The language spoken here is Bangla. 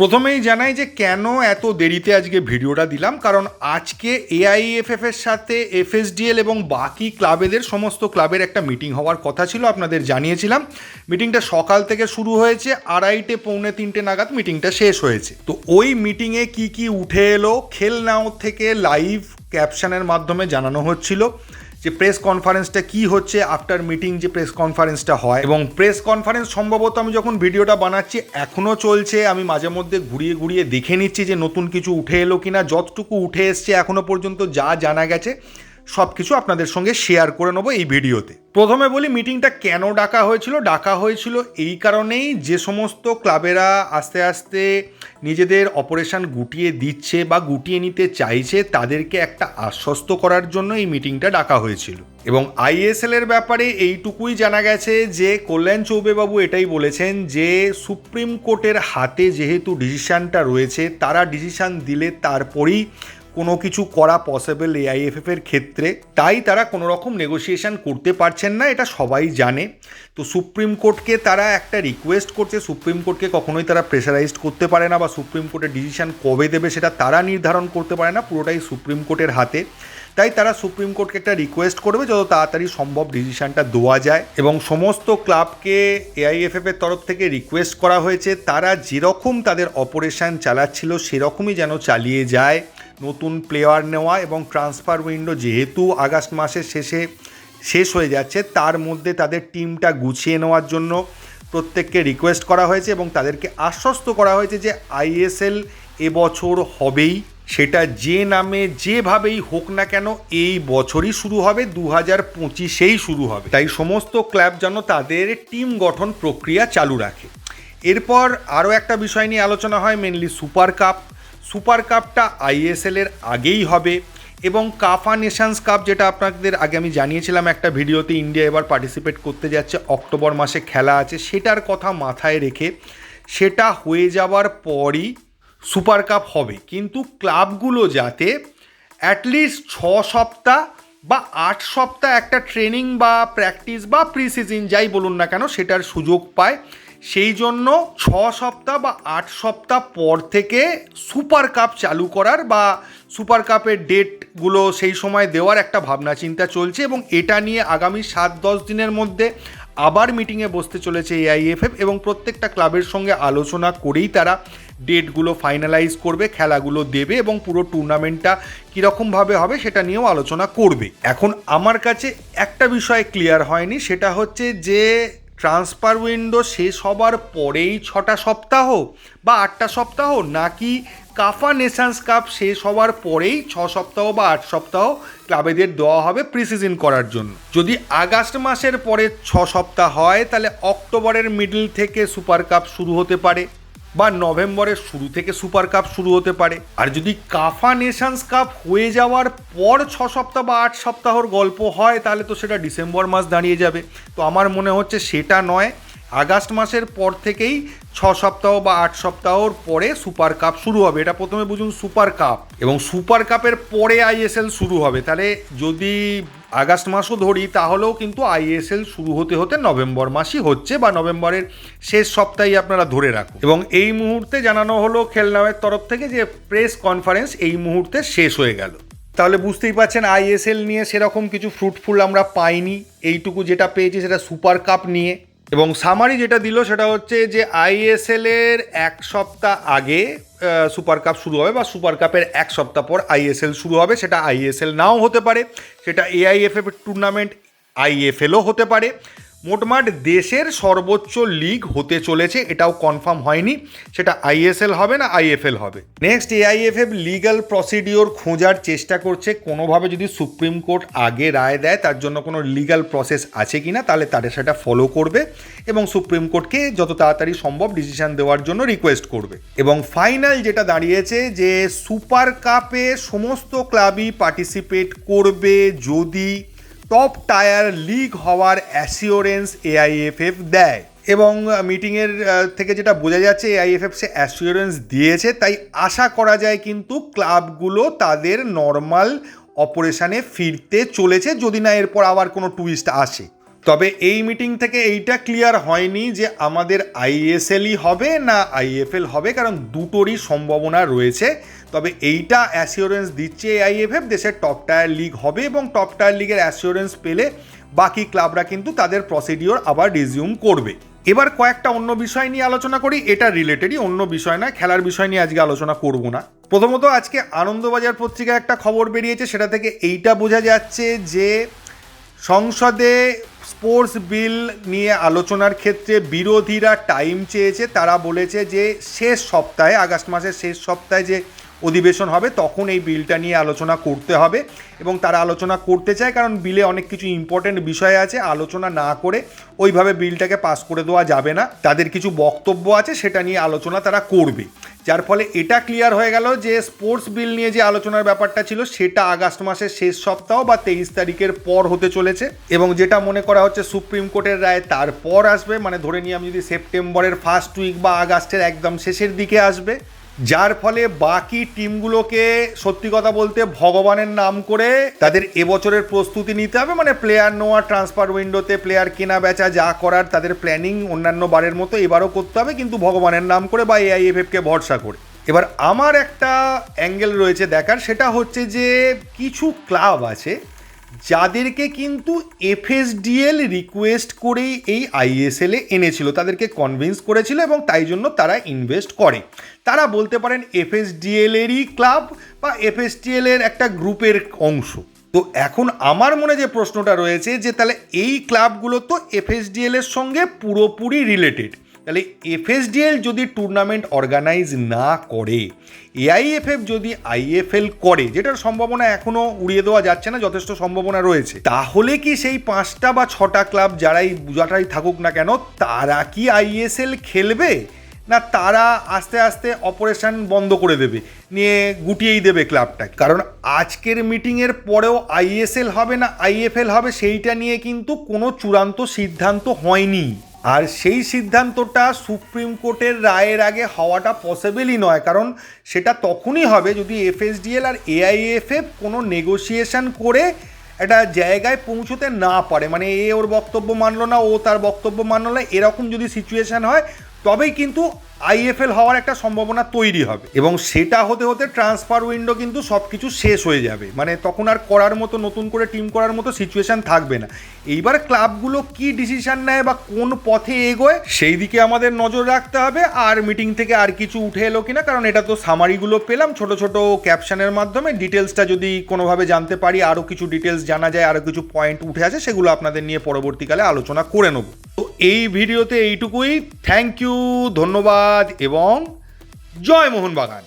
প্রথমেই জানাই যে কেন এত দেরিতে আজকে ভিডিওটা দিলাম, কারণ আজকে এআইএফএফ এর সাথে এফএসডিএল এবং বাকি ক্লাবেদের, সমস্ত ক্লাবের একটা মিটিং হওয়ার কথা ছিল, আপনাদের জানিয়েছিলাম। মিটিংটা সকাল থেকে শুরু হয়েছে, আড়াইটে পৌনে তিনটে নাগাদ মিটিংটা শেষ হয়েছে। তো ওই মিটিংয়ে কি কি উঠে এলো, খেলনাও থেকে লাইভ ক্যাপশনের মাধ্যমে জানানো হচ্ছিল। যে প্রেস কনফারেন্সটা কি হচ্ছে আফটার মিটিং যে প্রেস কনফারেন্সটা হয়। এবং প্রেস কনফারেন্স সম্ভবত আমি যখন ভিডিওটা বানাচ্ছি এখনও চলছে। আমি মাঝে মধ্যে ঘুরিয়ে ঘুরিয়ে দেখে নিচ্ছি যে নতুন কিছু উঠে এলো কিনা, যতটুকু উঠে এসছে এখনও পর্যন্ত যা জানা গেছে। সব কিছু আপনাদের সঙ্গে শেয়ার করে নেব এই ভিডিওতে। প্রথমে বলি মিটিংটা কেন ডাকা হয়েছিল? ডাকা হয়েছিল এই কারণেই যে সমস্ত ক্লাবেরা আস্তে আস্তে নিজেদের অপারেশন গুটিয়ে দিচ্ছে বা গুটিয়ে নিতে চাইছে, তাদেরকে একটা আশ্বস্ত করার জন্য এই মিটিংটা ডাকা হয়েছিল। এবং আইএসএল এর ব্যাপারে এইটুকুই জানা গেছে যে, কল্যাণ চৌবেবাবু এটাই বলেছেন যে, সুপ্রিম কোর্টের হাতে যেহেতু ডিসিশানটা রয়েছে, তারা ডিসিশান দিলে তারপরেই কোনো কিছু করা পসিবল এআইএফএফ এর ক্ষেত্রে, তাই তারা কোনো রকম নেগোসিয়েশন করতে পারছেন না, এটা সবাই জানে। তো সুপ্রিম কোর্টকে তারা একটা রিকোয়েস্ট করছে সুপ্রিম কোর্টকে কখনোই তারা প্রেশারাইজড করতে পারে না বা সুপ্রিম কোর্টের ডিসিশন কবে দেবে সেটা তারা নির্ধারণ করতে পারে না, পুরোটাই সুপ্রিম কোর্টের হাতে। তাই তারা সুপ্রিম কোর্টকে একটা রিকোয়েস্ট করবে, যত তাড়াতাড়ি সম্ভব ডিসিশনটা দেওয়া যায় এবং সমস্ত ক্লাবকে এআইএফএফ এর তরফ থেকে রিকোয়েস্ট করা হয়েছে, তারা যেরকম তাদের অপারেশন চালাচ্ছিল, সেরকমই যেন চালিয়ে যায়। নতুন প্লেয়ার নেওয়া এবং ট্রান্সফার উইন্ডো যেহেতু আগস্ট মাসের শেষে শেষ হয়ে যাচ্ছে, তার মধ্যে তাদের টিমটা গুছিয়ে নেওয়ার জন্য প্রত্যেককে রিকোয়েস্ট করা হয়েছে এবং তাদেরকে আশ্বস্ত করা হয়েছে যে আইএসএল এবছর হবেই। সেটা যে নামে যেভাবেই হোক না কেন, এই বছরই শুরু হবে দু হাজার পঁচিশেই শুরু হবে। তাই সমস্ত ক্লাব যেন তাদের টিম গঠন প্রক্রিয়া চালু রাখে। এরপর আরও একটা বিষয় নিয়ে আলোচনা হয় মেনলি সুপার কাপ সুপার কাপটা আইএসএল এর আগেই হবে এবং কাফা নেশনস কাপ যেটা আপনাদের আগে আমি জানিয়েছিলাম একটা ভিডিওতে ইন্ডিয়া এবার পার্টিসিপেট করতে যাচ্ছে, অক্টোবর মাসে খেলা আছে, সেটার কথা মাথায় রেখে সেটা হয়ে যাওয়ার পরই সুপার কাপ হবে। কিন্তু ক্লাবগুলো যাতে অ্যাটলিস্ট ছ সপ্তাহ বা আট সপ্তাহ একটা ট্রেনিং বা প্র্যাকটিস বা প্রি সিজন যাই বলুন না কেন, সেটার সুযোগ পায়। সেই জন্য ছ সপ্তাহ বা আট সপ্তাহ পর থেকে সুপার কাপ চালু করার বা সুপার কাপের ডেটগুলো সেই সময় দেওয়ার একটা ভাবনা চিন্তা চলছে এবং এটা নিয়ে আগামী সাত দশ দিনের মধ্যে আবার মিটিংয়ে বসতে চলেছে এআইএফএফ এবং প্রত্যেকটা ক্লাবের সঙ্গে আলোচনা করেই তারা ডেটগুলো ফাইনালাইজ করবে, খেলাগুলো দেবে এবং পুরো টুর্নামেন্টটা কীরকমভাবে হবে সেটা নিয়েও আলোচনা করবে। এখন আমার কাছে একটা বিষয় ক্লিয়ার হয়নি, সেটা হচ্ছে যে ট্রান্সফার উইন্ডো শেষ হবার পরেই ছটা সপ্তাহ বা আটটা সপ্তাহ নাকি কাফা নেশনস কাপ শেষ হওয়ার পরেই ছ সপ্তাহ বা আট সপ্তাহ ক্লাবেদের দেওয়া হবে প্রিসিজন করার জন্য। যদি আগস্ট মাসের পরে ছ সপ্তাহ হয়, তাহলে অক্টোবরের মিডল থেকে সুপার কাপ শুরু হতে পারে। বা নভেম্বরের শুরু থেকে সুপার কাপ শুরু হতে পারে। আর যদি কাফা নেশনস কাপ হয়ে যাওয়ার পর ছ সপ্তাহ বা আট সপ্তাহর গল্প হয়, তাহলে তো সেটা ডিসেম্বর মাস দাঁড়িয়ে যাবে। তো আমার মনে হচ্ছে সেটা নয়, আগস্ট মাসের পর থেকেই ছ সপ্তাহ বা আট সপ্তাহর পরে সুপার কাপ শুরু হবে। এটা প্রথমে বুঝুন, সুপার কাপ। এবং সুপার কাপের পরে আইএসএল শুরু হবে। তাহলে যদি আগস্ট মাসও ধরি, তাহলেও কিন্তু আইএসএল শুরু হতে হতে নভেম্বর মাসই হচ্ছে বা নভেম্বরের শেষ সপ্তাহে আপনারা ধরে রাখুন। এবং এই মুহূর্তে জানানো হলো খেলনাওয়ের তরফ থেকে যে প্রেস কনফারেন্স এই মুহূর্তে শেষ হয়ে গেল। তাহলে বুঝতেই পারছেন আইএসএল নিয়ে সেরকম কিছু ফ্রুটফুল আমরা পাইনি। এইটুকু যেটা পেয়েছি সেটা সুপার কাপ নিয়ে এবং সামারি যেটা দিল সেটা হচ্ছে যে আইএসএল এর এক সপ্তাহ আগে সুপার কাপ শুরু হবে বা সুপার কাপের এক সপ্তাহ পর আইএসএল শুরু হবে। সেটা আইএসএল নাও হতে পারে, সেটা এআইএফএফ টুর্নামেন্ট আইএফএলও হতে পারে। মোটমাট দেশের সর্বোচ্চ লিগ হতে চলেছে, এটাও কনফার্ম হয়নি। সেটা আইএসএল হবে না আইএফএল হবে? নেক্সট এআইএফএফ লিগাল প্রসিডিওর খোঁজার চেষ্টা করছে। কোনোভাবে যদি সুপ্রিম কোর্ট আগে রায় দেয়, তার জন্য কোনো লিগাল প্রসেস আছে কি না তাহলে তারা সেটা ফলো করবে এবং সুপ্রিম কোর্টকে যত তাড়াতাড়ি সম্ভব ডিসিশন দেওয়ার জন্য রিকোয়েস্ট করবে। এবং ফাইনাল যেটা দাঁড়িয়েছে, যে সুপার কাপে সমস্ত ক্লাবই পার্টিসিপেট করবে যদি টপ টায়ার লিগ হওয়ার অ্যাসিওরেন্স এআইএফএফ দেয় এবং মিটিংয়ের থেকে যেটা বোঝা যাচ্ছে এআইএফএফ সে অ্যাসিওরেন্স দিয়েছে, তাই আশা করা যায় কিন্তু ক্লাবগুলো তাদের নর্মাল অপারেশানে ফিরতে চলেছে, যদি না এরপর আবার কোনো টুইস্ট আসে। তবে এই মিটিং থেকে এইটা ক্লিয়ার হয়নি যে আমাদের আইএসএলই হবে না আইএফএল হবে, কারণ দুটোরই সম্ভাবনা রয়েছে। তবে এইটা অ্যাসিওরেন্স দিচ্ছে আইএফএফ, দেশের টপ টায়ার লিগ হবে এবং টপ টায়ার লিগের অ্যাসিওরেন্স পেলে বাকি ক্লাবরা কিন্তু তাদের প্রসিডিওর আবার রিজিউম করবে। এবার কয়েকটা অন্য বিষয় নিয়ে আলোচনা করি, এটা রিলেটেডই অন্য বিষয় না খেলার বিষয় নিয়ে আজকে আলোচনা করব না। প্রথমত আজকে আনন্দবাজার পত্রিকায় একটা খবর বেরিয়েছে, সেটা থেকে এইটা বোঝা যাচ্ছে যে সংসদে স্পোর্টস বিল নিয়ে আলোচনার ক্ষেত্রে বিরোধীরা টাইম চেয়েছে। তারা বলেছে যে শেষ সপ্তাহে, আগস্ট মাসের শেষ সপ্তাহে যে অধিবেশন হবে, তখন এই বিলটা নিয়ে আলোচনা করতে হবে এবং তারা আলোচনা করতে চায় কারণ বিলে অনেক কিছু ইম্পর্টেন্ট বিষয় আছে, আলোচনা না করে ওইভাবে বিলটাকে পাস করে দেওয়া যাবে না। তাদের কিছু বক্তব্য আছে, সেটা নিয়ে আলোচনা তারা করবে। যার ফলে এটা ক্লিয়ার হয়ে গেল যে স্পোর্টস বিল নিয়ে যে আলোচনার ব্যাপারটা ছিল, সেটা আগস্ট মাসের শেষ সপ্তাহ বা তেইশ তারিখের পর হতে চলেছে এবং যেটা মনে করা হচ্ছে সুপ্রিম কোর্টের রায় তারপর আসবে মানে ধরে নিয়ে আমি যদি সেপ্টেম্বরের ফার্স্ট উইক বা আগস্টের একদম শেষের দিকে আসবে। যার ফলে বাকি টিমগুলোকে সত্যি কথা বলতে ভগবানের নাম করে তাদের এবছরের প্রস্তুতি নিতে হবে। মানে প্লেয়ার নেওয়া ট্রান্সফার উইন্ডোতে প্লেয়ার কেনা বেচা যা করার তাদের প্ল্যানিং অন্যান্য বারের মতো এবারও করতে হবে। কিন্তু ভগবানের নাম করে বা এআইএফএফকে ভরসা করে। এবার আমার একটা অ্যাঙ্গেল রয়েছে দেখার। সেটা হচ্ছে যে কিছু ক্লাব আছে যাদেরকে কিন্তু এফএসডিএল রিকোয়েস্ট করেই এই আইএসএল এনেছিল, তাদেরকে কনভিন্স করেছিল এবং তাই জন্য তারা ইনভেস্ট করে। তারা বলতে পারেন এফএসডিএল এরই ক্লাব বা এফএসডিএল এর একটা গ্রুপের অংশ। তো এখন আমার মনে যে প্রশ্নটা রয়েছে যে তাহলে এই ক্লাবগুলো তো এফএসডিএল এর সঙ্গে পুরোপুরি রিলেটেড তাহলে এফএসডিএল যদি টুর্নামেন্ট অর্গানাইজ না করে এআইএফএফ যদি আইএফএল করে, যেটার সম্ভাবনা এখনও উড়িয়ে দেওয়া যাচ্ছে না, যথেষ্ট সম্ভাবনা রয়েছে, তাহলে কি সেই পাঁচটা বা ছটা ক্লাব যারাই যারাই থাকুক না কেন, তারা কি আইএসএল খেলবে? না তারা আস্তে আস্তে অপারেশন বন্ধ করে দেবে, নিয়ে গুটিয়েই দেবে ক্লাবটাকে কারণ আজকের মিটিংয়ের পরেও আইএসএল হবে না আইএফএল হবে, সেইটা নিয়ে কিন্তু কোনো চূড়ান্ত সিদ্ধান্ত হয়নি। আর সেই সিদ্ধান্তটা সুপ্রিম কোর্টের রায়ের আগে হওয়াটা পসিবলই নয়, কারণ সেটা তখনই হবে যদি এফএসডিএল আর এআইএফএফ কোনো নেগোসিয়েশন করে একটা জায়গায় পৌঁছতে না পারে। মানে এ ওর বক্তব্য মানলো না, ও তার বক্তব্য মানলো না, এরকম যদি সিচুয়েশান হয় তবেই কিন্তু আইএফএল হওয়ার একটা সম্ভাবনা তৈরি হবে। এবং সেটা হতে হতে ট্রান্সফার উইন্ডো কিন্তু সব কিছু শেষ হয়ে যাবে। মানে তখন আর করার মতো, নতুন করে টিম করার মতো সিচুয়েশন থাকবে না। এইবার ক্লাবগুলো কি ডিসিশন নেয় বা কোন পথে এগোয়, সেই দিকে আমাদের নজর রাখতে হবে। আর মিটিং থেকে আর কিছু উঠে এলো কিনা, কারণ এটা তো সামারিগুলো পেলাম। ছোট ছোট ক্যাপশনের মাধ্যমে ডিটেলসটা যদি কোনোভাবে জানতে পারি আরও কিছু ডিটেলস জানা যায় আরও কিছু পয়েন্ট উঠে আসে, সেগুলো আপনাদের নিয়ে পরবর্তীকালে আলোচনা করে নেব। তো এই ভিডিওতে এইটুকুই। থ্যাংক ইউ ধন্যবাদ এবং জয় মোহনবাগান।